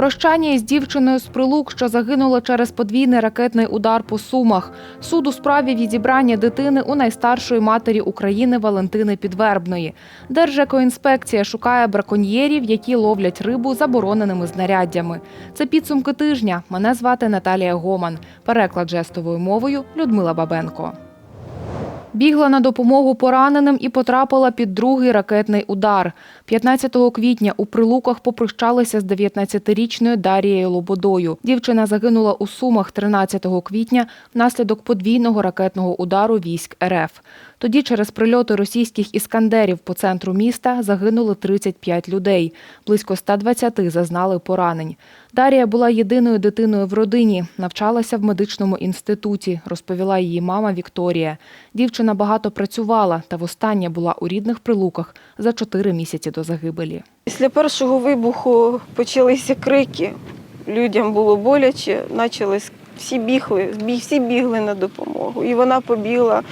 Прощання із дівчиною з прилук, що загинула через подвійний ракетний удар по Сумах. Суд у справі відібрання дитини у найстаршої матері України Валентини Підвербної. Держекоінспекція шукає браконьєрів, які ловлять рибу забороненими знаряддями. Це підсумки тижня. Мене звати Наталія Гоман. Переклад жестовою мовою Людмила Бабенко. Бігла на допомогу пораненим і потрапила під другий ракетний удар. 15 квітня у Прилуках попрощалися з 19-річною Дарією Лободою. Дівчина загинула у Сумах 13 квітня внаслідок подвійного ракетного удару військ РФ. Тоді через прильоти російських іскандерів по центру міста загинули 35 людей. Близько 120 зазнали поранень. Дарія була єдиною дитиною в родині, навчалася в медичному інституті, розповіла її мама Вікторія. Дівчина багато працювала та востаннє була у рідних прилуках за 4 місяці до загибелі. Після першого вибуху почалися крики. Людям було боляче, почались всі бігли, всі бігли на допомогу. І вона побігла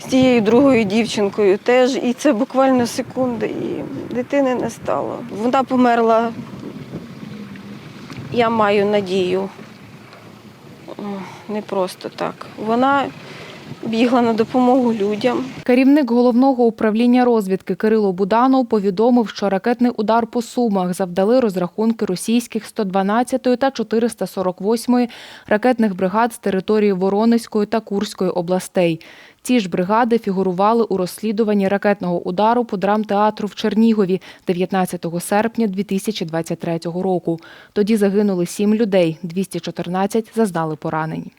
з тією другою дівчинкою теж. І це буквально секунди, і дитини не стало. Вона померла. Я маю надію. Не просто так. Вона бігла на допомогу людям. Керівник головного управління розвідки Кирило Буданов повідомив, що ракетний удар по Сумах завдали розрахунки російських 112-ї та 448-ї ракетних бригад з території Воронезької та Курської областей. Ці ж бригади фігурували у розслідуванні ракетного удару по драмтеатру в Чернігові 19 серпня 2023 року. Тоді загинули сім людей, 214 зазнали поранень.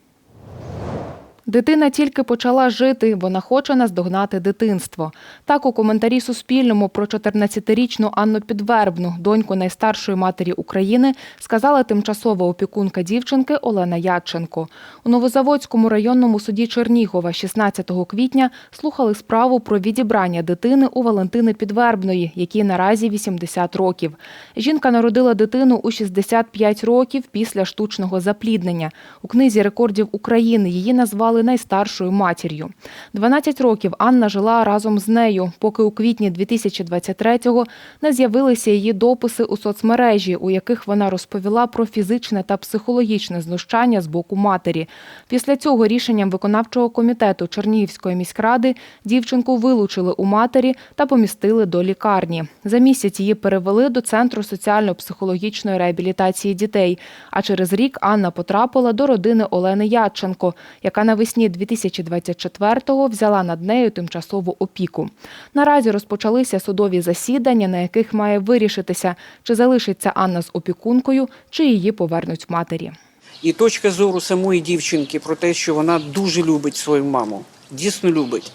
Дитина тільки почала жити, вона хоче наздогнати дитинство. Так у коментарі Суспільному про 14-річну Анну Підвербну, доньку найстаршої матері України, сказала тимчасова опікунка дівчинки Олена Ядченко. У Новозаводському районному суді Чернігова 16 квітня слухали справу про відібрання дитини у Валентини Підвербної, якій наразі 80 років. Жінка народила дитину у 65 років після штучного запліднення. У книзі рекордів України її назвали найстаршою матір'ю. 12 років Анна жила разом з нею, поки у квітні 2023-го не з'явилися її дописи у соцмережі, у яких вона розповіла про фізичне та психологічне знущання з боку матері. Після цього рішенням виконавчого комітету Чернігівської міськради дівчинку вилучили у матері та помістили до лікарні. За місяць її перевели до центру соціально-психологічної реабілітації дітей. А через рік Анна потрапила до родини Олени Ядченко, яка навесні 2024-го взяла над нею тимчасову опіку. Наразі розпочалися судові засідання, на яких має вирішитися, чи залишиться Анна з опікункою, чи її повернуть матері. І точка зору самої дівчинки про те, що вона дуже любить свою маму, дійсно любить.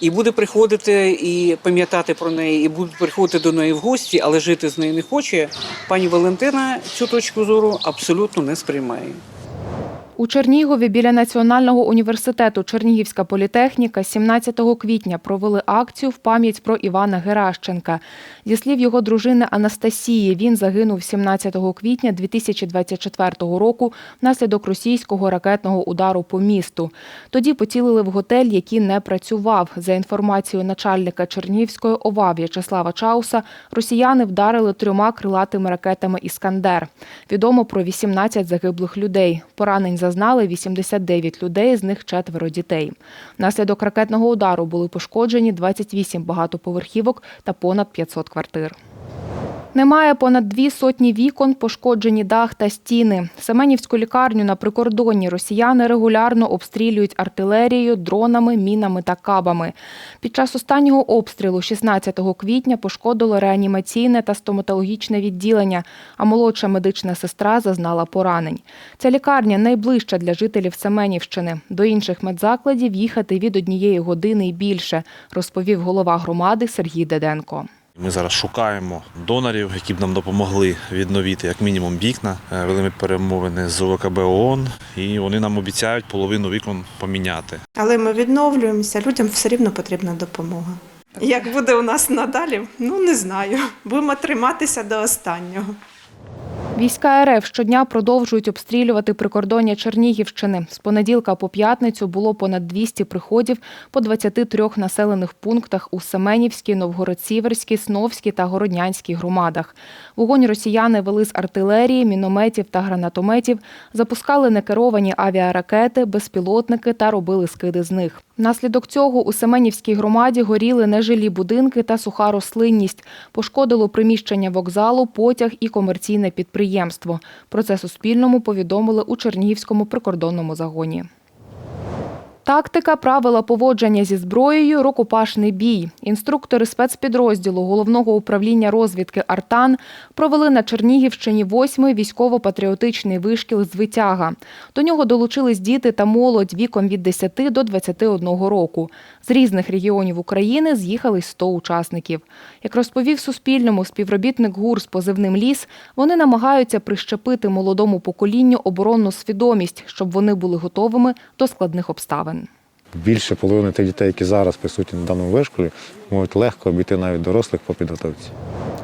І буде приходити і пам'ятати про неї, і буде приходити до неї в гості, але жити з нею не хоче. Пані Валентина цю точку зору абсолютно не сприймає. У Чернігові біля Національного університету Чернігівська політехніка 17 квітня провели акцію в пам'ять про Івана Геращенка. Зі слів його дружини Анастасії, він загинув 17 квітня 2024 року внаслідок російського ракетного удару по місту. Тоді поцілили в готель, який не працював. За інформацією начальника Чернігівської ОВА В'ячеслава Чауса, росіяни вдарили трьома крилатими ракетами «Іскандер». Відомо про 18 загиблих людей. Поранень зазнали 89 людей, з них четверо дітей. Наслідок ракетного удару були пошкоджені 28 багатоповерхівок та понад 500 квартир. Немає понад дві сотні вікон, пошкоджені дах та стіни. Семенівську лікарню на прикордонні росіяни регулярно обстрілюють артилерією, дронами, мінами та кабами. Під час останнього обстрілу 16 квітня пошкодило реанімаційне та стоматологічне відділення, а молодша медична сестра зазнала поранень. Ця лікарня найближча для жителів Семенівщини. До інших медзакладів їхати від однієї години і більше, розповів голова громади Сергій Деденко. Ми зараз шукаємо донорів, які б нам допомогли відновити як мінімум вікна. Е, Вели ми перемовини з ОВКБ ООН, і вони нам обіцяють половину вікон поміняти. Але ми відновлюємося, людям все рівно потрібна допомога. Як буде у нас надалі, ну не знаю. Будемо триматися до останнього. Війська РФ щодня продовжують обстрілювати прикордоння Чернігівщини. З понеділка по п'ятницю було понад 200 приходів по 23 населених пунктах у Семенівській, Новгород-Сіверській, Сновській та Городнянській громадах. Вогонь росіяни вели з артилерії, мінометів та гранатометів, запускали некеровані авіаракети, безпілотники та робили скиди з них. Внаслідок цього у Семенівській громаді горіли нежилі будинки та суха рослинність. Пошкодило приміщення вокзалу, потяг і комерційне підприємство. Про це Суспільному повідомили у Чернігівському прикордонному загоні. Тактика, правила поводження зі зброєю, рукопашний бій. Інструктори спецпідрозділу головного управління розвідки Артан провели на Чернігівщині восьмий військово-патріотичний вишкіл з витяга. До нього долучились діти та молодь віком від 10 до 21 року. З різних регіонів України з'їхались 100 учасників. Як розповів Суспільному співробітник ГУР з позивним ліс, вони намагаються прищепити молодому поколінню оборонну свідомість, щоб вони були готовими до складних обставин. Більше половини тих дітей, які зараз присутні на даному вишколі, можуть легко обійти навіть дорослих по підготовці.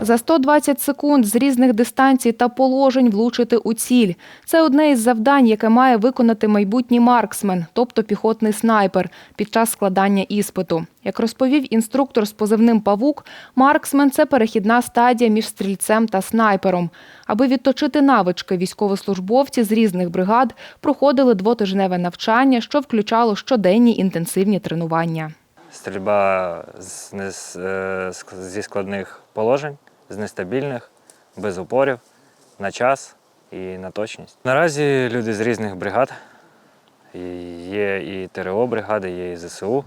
За 120 секунд з різних дистанцій та положень влучити у ціль. Це одне із завдань, яке має виконати майбутній марксмен, тобто піхотний снайпер, під час складання іспиту. Як розповів інструктор з позивним Павук, марксмен це перехідна стадія між стрільцем та снайпером. Аби відточити навички, військовослужбовці з різних бригад проходили двотижневе навчання, що включало щоденні інтенсивні тренування. Стрільба е, зі складних положень, з нестабільних, без упорів, на час і на точність. Наразі люди з різних бригад. Є і ТРО бригади, є і ЗСУ.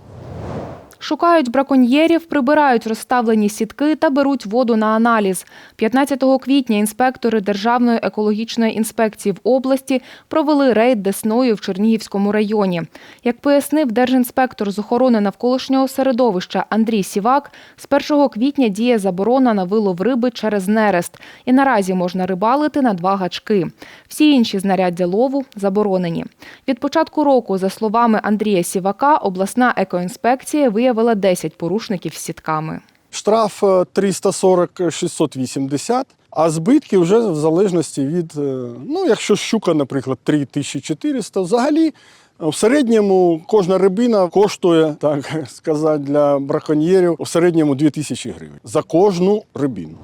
Шукають браконьєрів, прибирають розставлені сітки та беруть воду на аналіз. 15 квітня інспектори Державної екологічної інспекції в області провели рейд десною в Чернігівському районі. Як пояснив держінспектор з охорони навколишнього середовища Андрій Сівак, з 1 квітня діє заборона на вилов риби через нерест. І наразі можна рибалити на два гачки. Всі інші знаряддя лову заборонені. Від початку року, за словами Андрія Сівака, обласна екоінспекція виявила 10 порушників з сітками. Штраф е, 340-680, а збитки вже в залежності від, е, ну, якщо щука, наприклад, 3400, взагалі е, в середньому кожна рибина коштує, так сказати, для браконьєрів в середньому 2000 гривень за кожну рибину.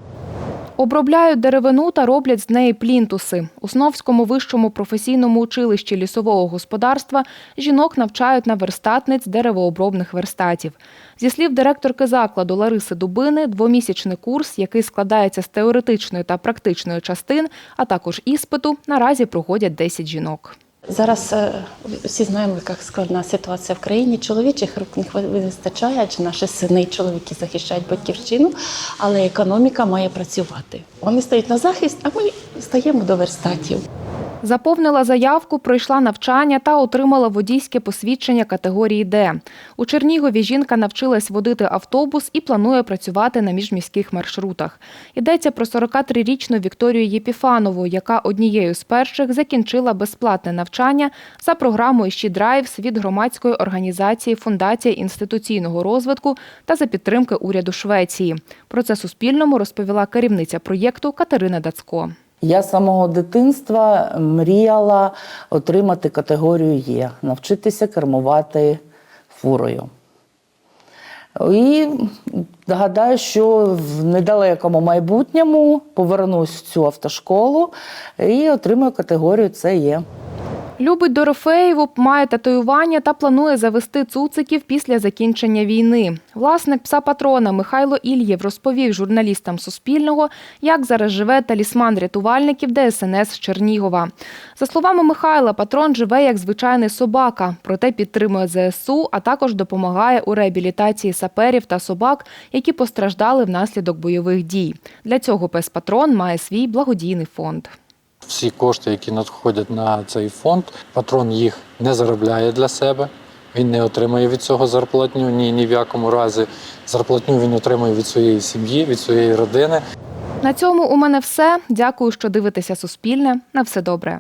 Обробляють деревину та роблять з неї плінтуси. У Сновському вищому професійному училищі лісового господарства жінок навчають на верстатниць деревообробних верстатів. Зі слів директорки закладу Лариси Дубини, двомісячний курс, який складається з теоретичної та практичної частин, а також іспиту, наразі проходять 10 жінок. Зараз е, всі знаємо, яка складна ситуація в країні. Чоловічих рук не вистачає, адже наші сини і чоловіки захищають батьківщину, але економіка має працювати. Вони стають на захист, а ми стаємо до верстатів. Заповнила заявку, пройшла навчання та отримала водійське посвідчення категорії Д. У Чернігові жінка навчилась водити автобус і планує працювати на міжміських маршрутах. Йдеться про 43-річну Вікторію Єпіфанову, яка однією з перших закінчила безплатне навчання за програмою «She Drives» від громадської організації Фундація інституційного розвитку та за підтримки уряду Швеції. Про це Суспільному розповіла керівниця проєкту Катерина Дацько. Я з самого дитинства мріяла отримати категорію Є, навчитися кермувати фурою. І гадаю, що в недалекому майбутньому повернусь в цю автошколу і отримаю категорію Це є. Любить Дорофеєву, має татуювання та планує завести цуциків після закінчення війни. Власник пса патрона Михайло Ільєв розповів журналістам Суспільного, як зараз живе талісман рятувальників ДСНС Чернігова. За словами Михайла, патрон живе як звичайний собака, проте підтримує ЗСУ, а також допомагає у реабілітації саперів та собак, які постраждали внаслідок бойових дій. Для цього пес патрон має свій благодійний фонд. Всі кошти, які надходять на цей фонд, патрон їх не заробляє для себе. Він не отримує від цього зарплатню ні, ні в якому разі. Зарплатню він отримує від своєї сім'ї, від своєї родини. На цьому у мене все. Дякую, що дивитеся Суспільне. На все добре.